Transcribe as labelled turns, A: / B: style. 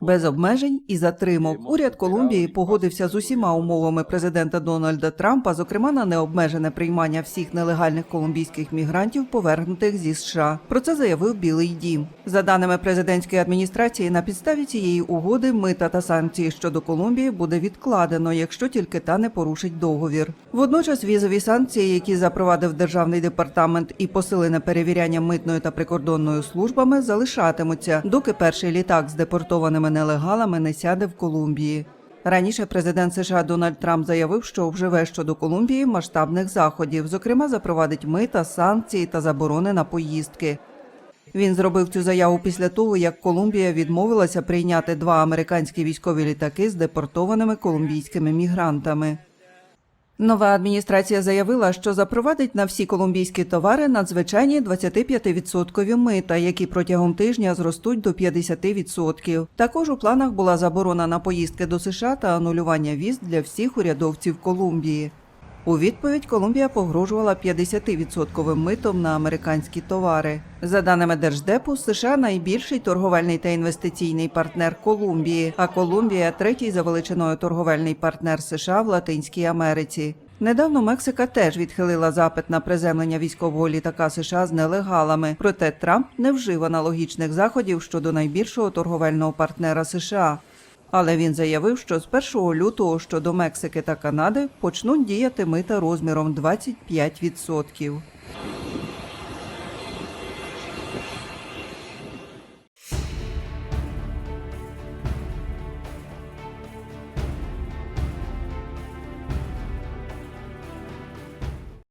A: Без обмежень і затримок. Уряд Колумбії погодився з усіма умовами президента Дональда Трампа, зокрема на необмежене приймання всіх нелегальних колумбійських мігрантів, повернутих зі США. Про це заявив Білий Дім. За даними президентської адміністрації, на підставі цієї угоди мита та санкції щодо Колумбії буде відкладено, якщо тільки та не порушить договір. Водночас візові санкції, які запровадив державний департамент, і посилене перевіряння митною та прикордонною службами, залишатимуться, доки перший літак з депортованими нелегалами не сяде в Колумбії. Раніше президент США Дональд Трамп заявив, що вживе щодо Колумбії масштабних заходів, зокрема запровадить мита, санкції та заборони на поїздки. Він зробив цю заяву після того, як Колумбія відмовилася прийняти два американські військові літаки з депортованими колумбійськими мігрантами. Нова адміністрація заявила, що запровадить на всі колумбійські товари надзвичайні 25% мита, які протягом тижня зростуть до 50%. Також у планах була заборона на поїздки до США та анулювання віз для всіх урядовців Колумбії. У відповідь Колумбія погрожувала 50% митом на американські товари. За даними Держдепу, США найбільший торговельний та інвестиційний партнер Колумбії, а Колумбія третій за величиною торговельний партнер США в Латинській Америці. Недавно Мексика теж відхилила запит на приземлення військового літака США з нелегалами. Проте Трамп не вжив аналогічних заходів щодо найбільшого торговельного партнера США. Але він заявив, що з 1 лютого щодо Мексики та Канади почнуть діяти мита розміром 25%.